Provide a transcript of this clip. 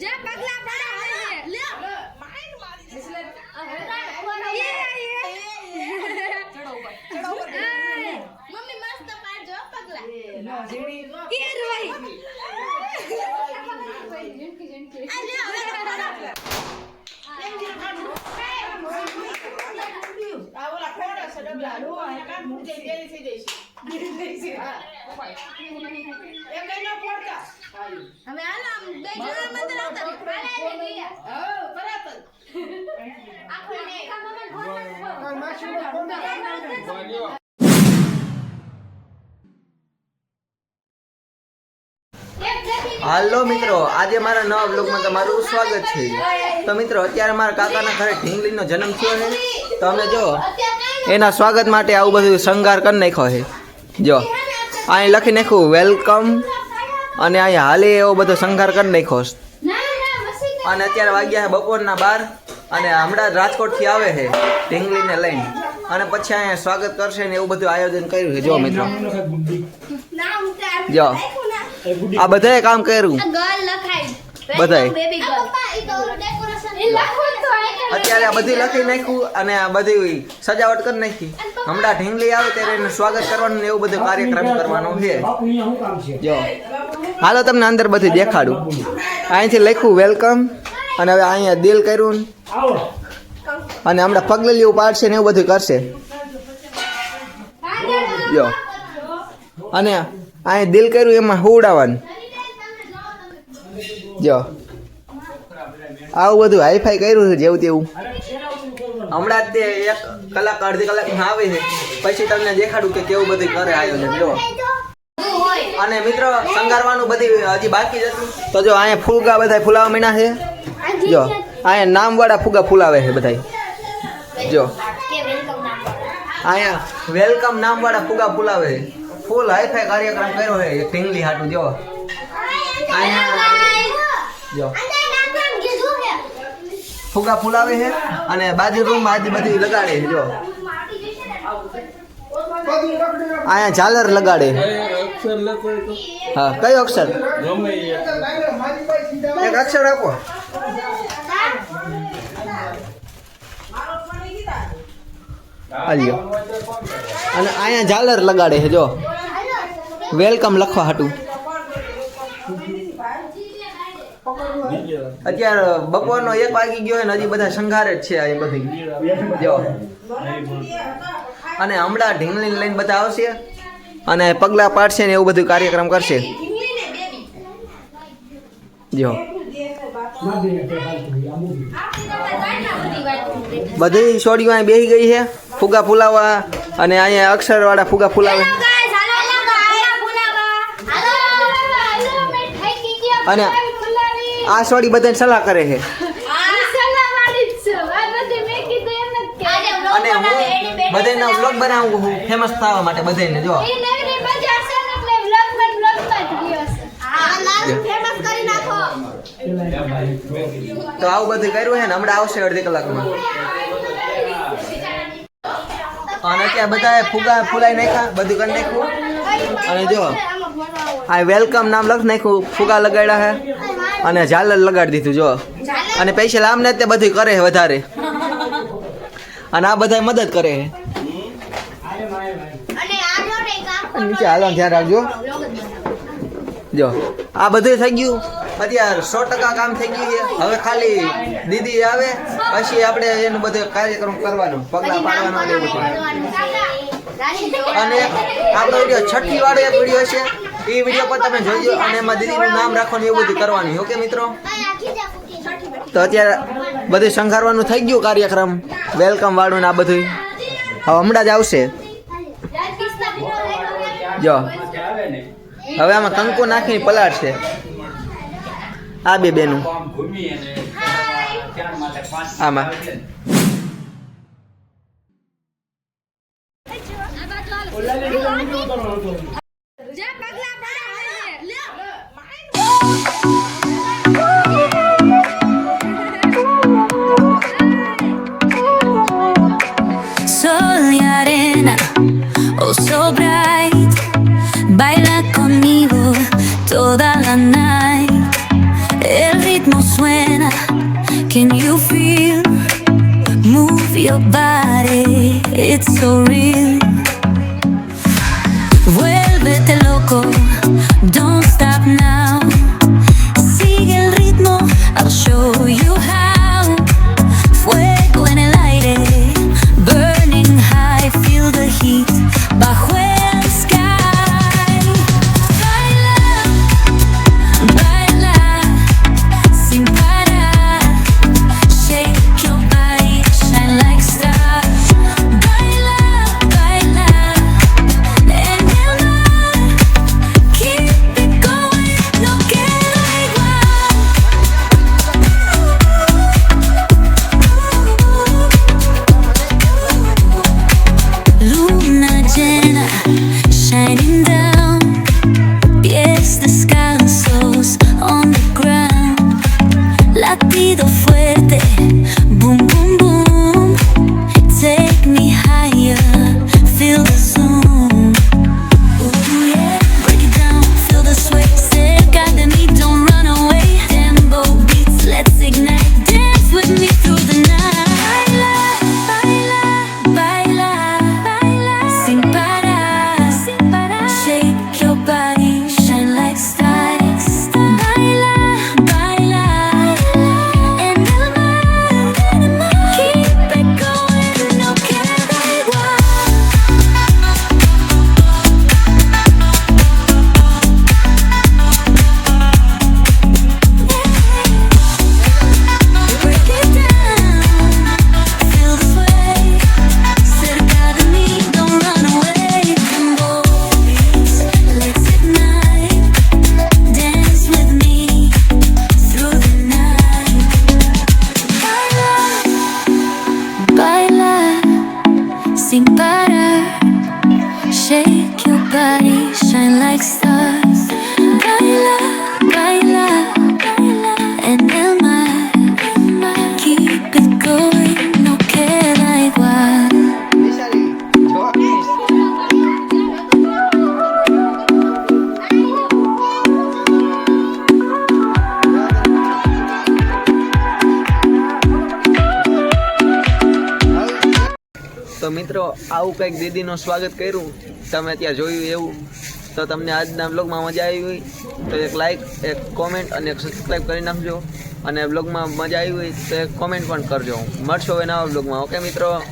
જા પગલા પડા હવે લે. મમ્મી મસ્ત પાડજો પગલા. એ રોઈ આ લે હવે આ ઓલા ફોડા છે ડબલા. લો આ કામ મૂકે. થઈ જઈશ પડતા હવે હાલો આમ બે જણા મંદિર આવતા હાલે મિત્રો, આજે મારા નવા બ્લોગમાં તમારું સ્વાગત છે. તો મિત્રો, અત્યારે મારા કાકાના ઘરે ઢીંગલીનો જન્મ થયો છે. તો અમે જો, એના સ્વાગત માટે આવું બધું શણગાર કરી નાખ્યો છે. જો અહીં લખી નાખ્યું, વેલકમ. અને અહીં હાલે એવો બધો શણગાર કરી નાખ્યો. અને અત્યારે વાગ્યા છે બપોરના બાર અને હમણાં રાજકોટથી આવે છે ઢીંગલીને લઈને. અને પછી અહીંયા સ્વાગત કરશે ને એવું બધું આયોજન કર્યું છે. જો મિત્રો. જો. આ બધાએ કામ કર્યું. બધાએ. બધાય. બેબી ગર્લ પપ્પા ઈ તો ડેકોરેશન એ લખો તો અત્યારે આ બધી લખી નાખ્યું અને આ બધી સજાવટ કરી નાખી. હમણાં ઢીંગલી આવે ત્યારે એનું સ્વાગત કરવાનું ને એવું બધું કાર્યક્રમ કરવાનો છે? જો. હાલો તમને અંદર બધી દેખાડું. અહીંથી લખ્યું વેલકમ અને હવે અહીંયા દિલ કર્યું અને હમણાં પગલેલીઓ પાડશે ને એવું બધું કરશે. જો અને અહીંયા દિલ કર્યું એમાં હુડાવાનું જો. આવું બધું હાઈફાઈ કર્યું છે જેવું તેવું. હમણાં જ તે એક કલાક અડધી કલાકમાં આવે છે. પછી તમને દેખાડું કે કેવું બધું કરે આયોજન જો અને મિત્રો, શણગારવાનું બધી હજી બાકી જ હતું. તો જો, અહીંયા ફૂલગા બધા ફૂલાવા મીના છે. જો, અહીંયા નામવાળા ફુગા ફૂલાવે છે બધા જો. અહીંયા વેલકમ નામવાળા ફુગા ફૂલાવે છે. ફૂલ હાઈફાઈ કાર્યક્રમ કર્યો છે ઢીંગલી હાટું, જો. જો. ફુગા ફૂલાવે છે અને બાજુ રૂમમાં આજે બધી લગાડે છે, જો. અહીંયા ઝાલર લગાડે. હા કયો અક્ષર? એક અક્ષર આપો. હાલ્યો અને અહીંયા ઝાલર લગાડે છે જો. વેલકમ લખવા હાટું. અત્યારે બપોરનો એક વાગી ગયો ને હજી બધા શંગારે જ છે આ બધી. જો. અને હમણાં ઢીંગલી લઈને બધા આવશે અને પગલા પાડશે ને એવું બધું કાર્યક્રમ કરશે. જો. બધી છોડીઓ અહીં બેસી ગઈ છે. ફુગા ફૂલાવા અને અહીંયા અક્ષર વાળા ફુગા ફૂલાવે. અને આ છોડી બધાને સલાહ કરે છે અને હું બધાના વ્લોગ બનાવું હું ફેમસ થવા માટે બધાને જો. ફેમસ કરી નાખો. તો આવું બધું કર્યું છે ને હમણાં આવશે અડધી કલાકમાં. અને ત્યાં બધા ફુગા ફૂલાઈ નાખ્યા બધું કરી નાખ્યું. અને જો આ વેલકમ નામ લખ નાખ્યું ફુગા લગાડ્યા છે અને ઝાલર લગાડી દીધું જો. અને પૈસા લાંબ ને તે બધું કરે વધારે. અને આ બધા મદદ કરે. નીચે હાલવાનું ધ્યાન રાખજો. જો આ બધું થઈ ગયું. અત્યારે સો ટકા કામ થઈ ગયું છે. હવે ખાલી દીદી આવે પછી આપણે એનું બધું કાર્યક્રમ કરવાનો પગલા પાડવાનો અને આપણો વીડિયો છઠ્ઠી વાળો એક વીડિયો છે એ વીડિયો પર તમે જોજો અને એમાં દીદીનું નામ રાખવાનું એવું બધું કરવાનું. ઓકે મિત્રો? તો અત્યારે બધું શંખારવાનું થઈ ગયું કાર્યક્રમ. વેલકમ વાળું ને આ બધું હવે હમણાં જ આવશે. જો. હવે આમાં કંકુ નાખીને પલાળશે. આ બે બેનું. આમાં. Baila conmigo toda la night. El ritmo suena. Can you feel? Move your body. It's so real. Shake your body, shine like stars. I love મિત્રો, આવું કંઈક દીદીનું સ્વાગત કર્યું. તમે ત્યાં જોયું એવું. તો તમને આજના બ્લોગમાં મજા આવી હોય, તો એક લાઇક એક કોમેન્ટ અને એક સબસ્ક્રાઈબ કરી નાખજો. અને બ્લોગમાં મજા આવી હોય, તો એક કોમેન્ટ પણ કરજો. મળશો હવે નવા બ્લોગમાં ઓકે મિત્રો?